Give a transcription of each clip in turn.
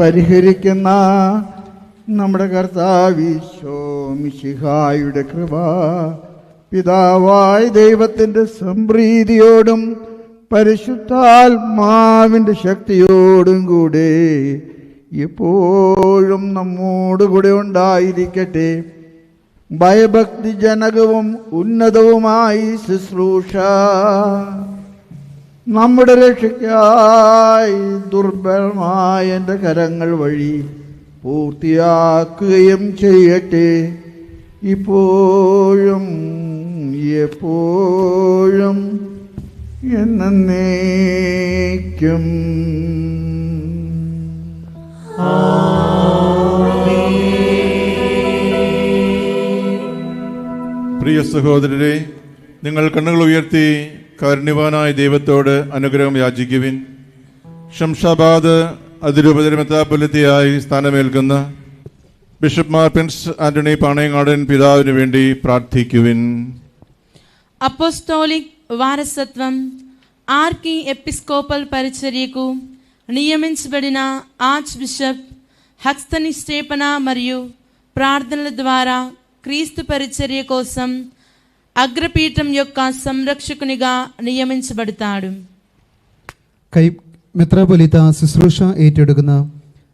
പരിഹരിക്കുന്ന നമ്മുടെ കർത്താവിശോ മിശിഹായുടെ കൃപ പിതാവായ ദൈവത്തിന്റെ സംപ്രീതിയോടും പരിശുദ്ധാത്മാവിന്റെ ശക്തിയോടും കൂടെ എപ്പോഴും നമ്മോടുകൂടെ ഉണ്ടായിരിക്കട്ടെ. ഭയഭക്തി ജനകവും ഉന്നതവുമായി ശുശ്രൂഷ. നമ്മുടെ രക്ഷയ്ക്കായി ദുർബലമായ എന്റെ കരങ്ങൾ വഴി പൂർത്തിയാക്കുകയും ചെയ്യട്ടെ. ഇപ്പോഴും എപ്പോഴും എന്നേക്കും. പ്രിയ സഹോദരരെ നിങ്ങൾ കണ്ണുകൾ ഉയർത്തി കാരുണ്യവാനായ ദൈവത്തോട് അനുഗ്രഹം യാചിക്കുവിൻ Shamshabad അതിരൂപതരമെത്താപുലത്തിയായി സ്ഥാനമേൽക്കുന്ന bishop Mar Prince Antony Panayangadan പിതാവിന് വേണ്ടി പ്രാർത്ഥിക്കുവിൻ అపోస్టోలిక్ వారసత్వం ఆర్కి ఎపిస్కోపల్ పరిచర్యకు నియమించబడిన ఆర్చ్ బిషప్ హక్స్తని స్టేపన మరియు ప్రార్థనల ద్వారా క్రీస్తు పరిచర్య కోసం అగ్రపీఠం యొక్క సంరక్షకునిగా నియమించబడతాడు കൈ മെത്രാപൊലിത്ത ശുശ്രൂഷ ഏറ്റെടുക്കുന്ന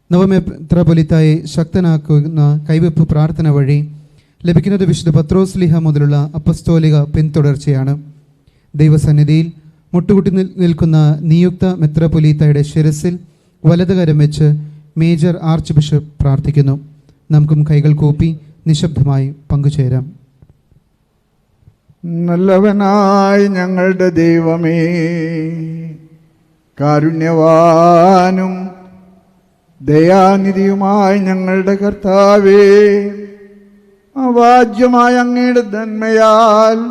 നവമെത്രാപൊലിത്തായെ ശക്തനാക്കുന്ന കൈവെപ്പ് പ്രാർത്ഥന വഴി ലഭിക്കുന്നത് വിശുദ്ധ പത്രോസ്ലിഹ മുതലുള്ള അപ്പസ്തോലിക പിന്തുടർച്ചയാണ് ദൈവസന്നിധിയിൽ മുട്ടുകുട്ടി നിൽ- നിൽക്കുന്ന നിയുക്ത മെത്രാപൊലീത്തയുടെ ശിരസിൽ വലതുകരം വെച്ച് മേജർ ആർച്ച് ബിഷപ്പ് പ്രാർത്ഥിക്കുന്നു നമുക്കും കൈകൾ കൂപ്പി നിശബ്ദമായി പങ്കുചേരാം നല്ലവനായ ഞങ്ങളുടെ ദൈവമേ. കാരുണ്യവാനും ദയാനിധിയുമായി ഞങ്ങളുടെ കർത്താവേ അവാജ്യമായ അങ്ങയുടെ നന്മയാൽ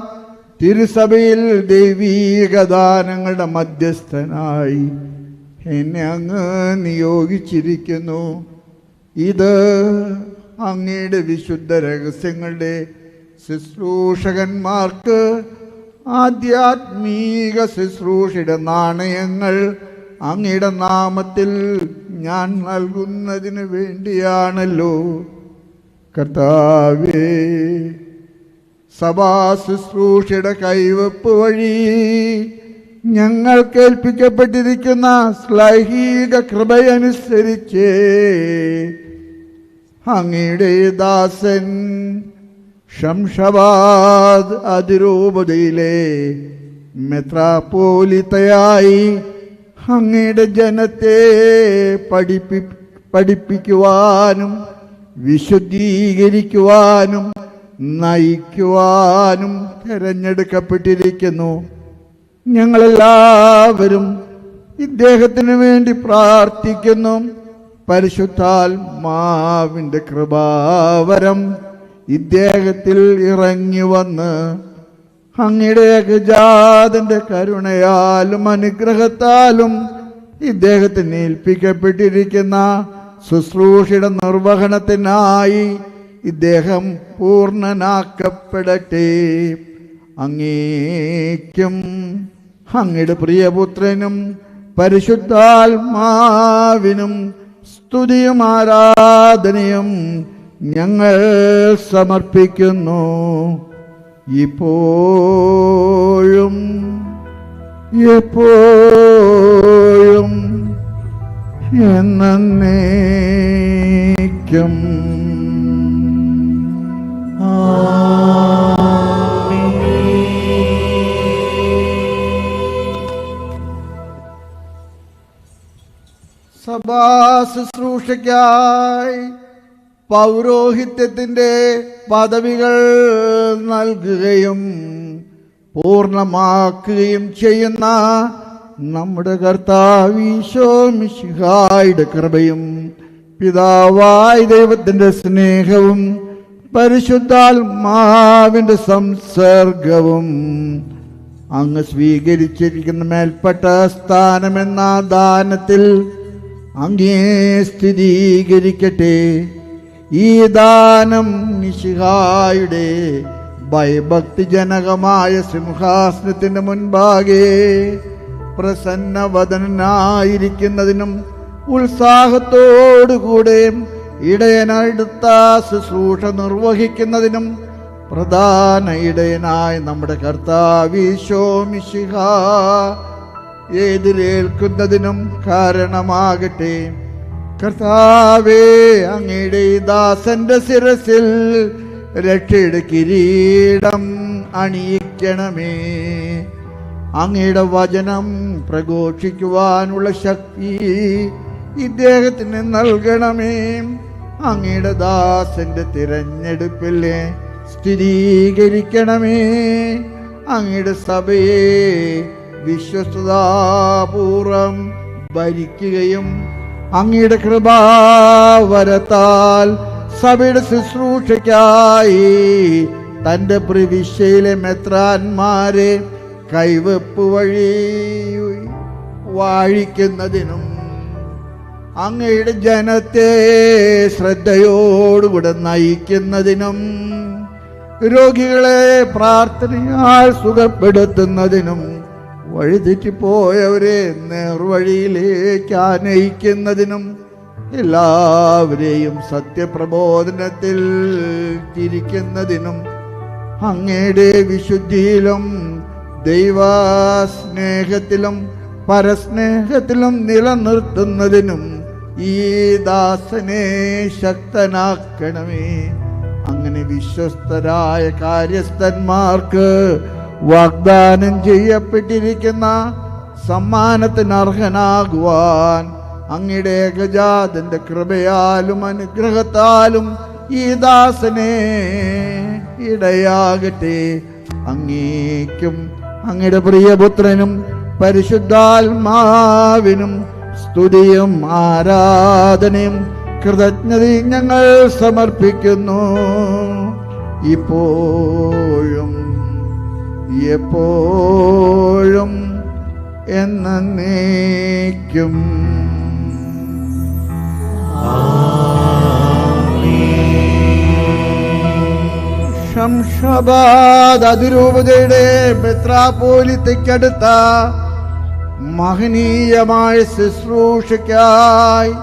തിരുസഭയിൽ ദൈവീകദാനങ്ങളുടെ മധ്യസ്ഥനായി എന്നെ അങ്ങ് നിയോഗിച്ചിരിക്കുന്നു. ഇത് അങ്ങയുടെ വിശുദ്ധ രഹസ്യങ്ങളുടെ ശുശ്രൂഷകന്മാർക്ക് ആധ്യാത്മീക ശുശ്രൂഷയുടെ നാണയങ്ങൾ അങ്ങയുടെ നാമത്തിൽ ഞാൻ നൽകുന്നതിന് വേണ്ടിയാണല്ലോ. കർത്താവേ സഭാ ശുശ്രൂഷയുടെ കൈവപ്പ് വഴി ഞങ്ങൾ കേൾപ്പിക്കപ്പെട്ടിരിക്കുന്ന ശ്ലൈഹിക കൃപയനുസരിച്ച് അങ്ങയുടെ ദാസൻ ഷംഷബാദ് അതിരൂപതയിലെ മെത്രാപ്പോലിത്തയായി അങ്ങയുടെ ജനത്തെ പഠിപ്പി പഠിപ്പിക്കുവാനും വിശുദ്ധീകരിക്കുവാനും നയിക്കുവാനും തിരഞ്ഞെടുക്കപ്പെട്ടിരിക്കുന്നു. ഞങ്ങളെല്ലാവരും ഇദ്ദേഹത്തിന് വേണ്ടി പ്രാർത്ഥിക്കുന്നു. പരിശുദ്ധാൽ പരിശുദ്ധാത്മാവിന്റെ കൃപാവരം ഇദ്ദേഹത്തിൽ ഇറങ്ങി വന്ന് അങ്ങയുടെ ഏകജാതന്റെ കരുണയാലും അനുഗ്രഹത്താലും ഇദ്ദേഹത്തിന് ഏൽപ്പിക്കപ്പെട്ടിരിക്കുന്ന ശുശ്രൂഷയുടെ നിർവഹണത്തിനായി ഇദ്ദേഹം പൂർണനാക്കപ്പെടട്ടെ. അങ്ങേക്കും അങ്ങയുടെ പ്രിയപുത്രനും പരിശുദ്ധാത്മാവിനും സ്തുതിയും ആരാധനയും ഞങ്ങൾ സമർപ്പിക്കുന്നു ഇപ്പോഴും എപ്പോഴും എന്നേക്കും. സഭാ ശുശ്രൂഷയ്ക്കായി പൗരോഹിത്യത്തിന്റെ പദവികൾ നൽകുകയും പൂർണമാക്കുകയും ചെയ്യുന്ന നമ്മുടെ കർത്താവീശോ മിശിഹായുടെ കൃപയും പിതാവായ ദൈവത്തിന്റെ സ്നേഹവും പരിശുദ്ധാത്മാവിന്റെ സംസർഗവും അങ്ങ് സ്വീകരിച്ചിരിക്കുന്ന മേൽപ്പെട്ട സ്ഥാനമെന്ന ദാനത്തിൽ അങ്ങേ സ്ഥിരീകരിക്കട്ടെ. ഈ ദാനം നിശിഹായുടെ ഭയഭക്തിജനകമായ സിംഹാസനത്തിന്റെ മുൻപാകെ പ്രസന്നവദനായിരിക്കുന്നതിനും ഉത്സാഹത്തോടുകൂടെ ഇടയനടുത്ത ശുശ്രൂഷ നിർവഹിക്കുന്നതിനും പ്രധാന ഇടയനായി നമ്മുടെ കർത്താവിശോമിശിഹ ഏതിലേൽക്കുന്നതിനും കാരണമാകട്ടെ. കർത്താവേ അങ്ങയുടെ ദാസന്റെ ശിരസിൽ രക്ഷയുടെ കിരീടം അണിയിക്കണമേ. അങ്ങയുടെ വചനം പ്രഘോഷിക്കുവാനുള്ള ശക്തി ഇദ്ദേഹത്തിന് നൽകണമേ. അങ്ങയുടെ ദാസന്റെ തിരഞ്ഞെടുപ്പിലെ സ്ഥിരീകരിക്കണമേ. അങ്ങയുടെ സഭയെ വിശ്വസ്തതാപൂർവം ഭരിക്കുകയും അങ്ങയുടെ കൃപാവരത്താൽ സഭയുടെ ശുശ്രൂഷയ്ക്കായി തന്റെ പ്രവിശ്യയിലെ മെത്രാന്മാരെ കൈവെപ്പ് വഴി വാഴിക്കുന്നതിനും അങ്ങയുടെ ജനത്തെ ശ്രദ്ധയോടുകൂടെ നയിക്കുന്നതിനും രോഗികളെ പ്രാർത്ഥനയാൽ സുഖപ്പെടുത്തുന്നതിനും വഴിതെറ്റിപ്പോയവരെ നേർവഴിയിലേക്ക് ആനയിക്കുന്നതിനും എല്ലാവരെയും സത്യപ്രബോധനത്തിൽ തിരിക്കുന്നതിനും അങ്ങയുടെ വിശുദ്ധിയിലും ദൈവസ്നേഹത്തിലും പരസ്നേഹത്തിലും നിലനിർത്തുന്നതിനും ഈ ദാസനെ ശക്തനാക്കണമേ. അങ്ങനെ വിശ്വസ്തരായ കാര്യസ്ഥന്മാർക്ക് വാഗ്ദാനം ചെയ്യപ്പെട്ടിരിക്കുന്ന സമ്മാനത്തിന് അർഹനാകുവാൻ അങ്ങയുടെ ഏകജാതന്റെ കൃപയാലും അനുഗ്രഹത്താലും ഈ ദാസനെ ഇടയാകട്ടെ. അങ്ങേക്കും അങ്ങയുടെ പ്രിയപുത്രനും പരിശുദ്ധാത്മാവിനും സ്തുതിയും ആരാധനയും കൃതജ്ഞതയും ഞങ്ങൾ സമർപ്പിക്കുന്നു. ഇപ്പോഴും എപ്പോഴും എന്നേക്കും. ശംഷബാദ് അതിരൂപതയുടെ മെത്രാപോലിത്തയ്ക്കടുത്ത മഹനീയമായ ശുശ്രൂഷയ്ക്കായി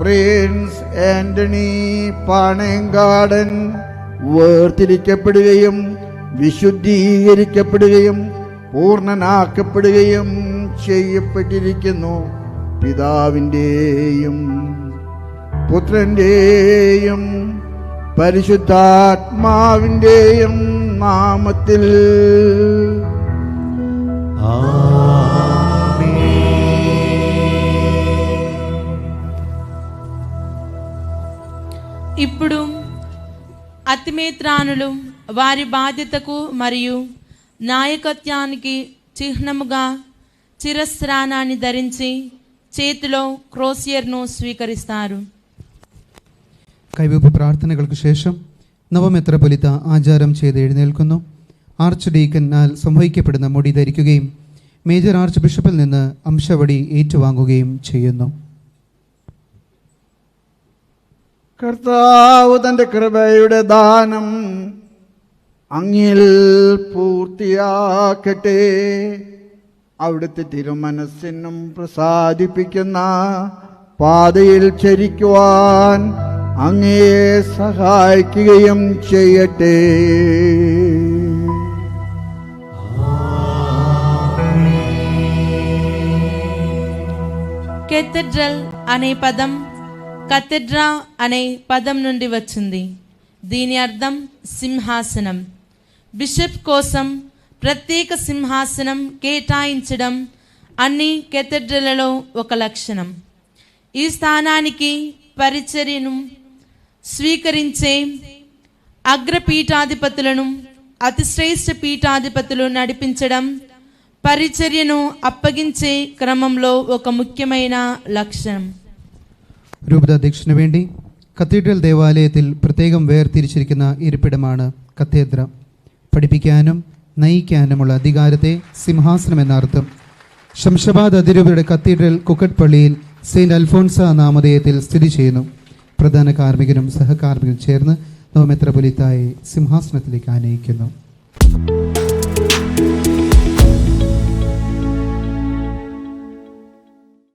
പ്രിൻസ് ആന്റണി പാണേങ്കാടൻ വേർതിരിക്കപ്പെടുകയും വിശുദ്ധീകരിക്കപ്പെടുകയും പൂർണ്ണനാക്കപ്പെടുകയും ചെയ്യപ്പെട്ടിരിക്കുന്നു പിതാവിൻ്റെയും പുത്രൻ്റെയും പരിശുദ്ധാത്മാവിൻ്റെയും നാമത്തിൽ ఇప్పుడు అతిమేత్రానులు వారి బాధ్యతకు మరియు నాయకత్వానికి చిహ్నముగా చిరస్నానాన్ని ధరించి చేతిలో క్రోసియర్ను స్వీకరిస్తారు കൈവപ്പ് പ്രാർത്ഥനകൾക്ക് ശേഷം നവമെത്രപൊലിത്ത ആചാരം ചെയ്ത് എഴുന്നേൽക്കുന്നു ആർച്ച് ഡീക്കനാൽ സംവഹിക്കപ്പെടുന്ന മുടി ധരിക്കുകയും മേജർ ആർച്ച് ബിഷപ്പിൽ നിന്ന് അംശവടി ഏറ്റുവാങ്ങുകയും ചെയ്യുന്നു കർത്താവ് തന്റെ കൃപയുടെ ദാനം അങ്ങിൽ പൂർത്തിയാക്കട്ടെ അവിടുത്തെ തിരുമനസ്സിനും പ്രസാദിപ്പിക്കുന്ന പാതയിൽ ചരിക്കുവാൻ അങ്ങയെ സഹായിക്കുകയും ചെയ്യട്ടെ కెథెడ్రల్ అనే పదం కథెడ్రా అనే పదం నుండి వచ్చింది దీని అర్థం సింహాసనం బిషప్ కోసం ప్రత్యేక సింహాసనం కేటాయించడం అన్ని కెథెడ్రలలో ఒక లక్షణం ఈ స్థానానికి పరిచర్యను స్వీకరించే అగ్రపీఠాధిపతులను అతిశ్రేష్ఠ పీఠాధిపతులు నడిపించడం పరిచర్యను అప్పగించే క్రమంలో ఒక ముఖ్యమైన లక్ష్యం രൂപതാധ്യക്ഷന് വേണ്ടി കത്തീഡ്രൽ ദേവാലയത്തിൽ പ്രത്യേകം വേർതിരിച്ചിരിക്കുന്ന ഇരിപ്പിടമാണ് കത്തേദ്ര പഠിപ്പിക്കാനും നയിക്കാനുമുള്ള അധികാരത്തെ സിംഹാസനം എന്നർത്ഥം. ശംഷബാദ് അതിരൂപയുടെ കത്തീഡ്രൽ കുക്കറ്റ് പള്ളിയിൽ സെയിന്റ് അൽഫോൺസ നാമധേയത്തിൽ സ്ഥിതി ചെയ്യുന്നു. പ്രധാന കാർമ്മികനും സഹകാർമ്മികനും ചേർന്ന് നവമെത്രപൊലിത്തായി സിംഹാസനത്തിലേക്ക് ആനയിക്കുന്നു.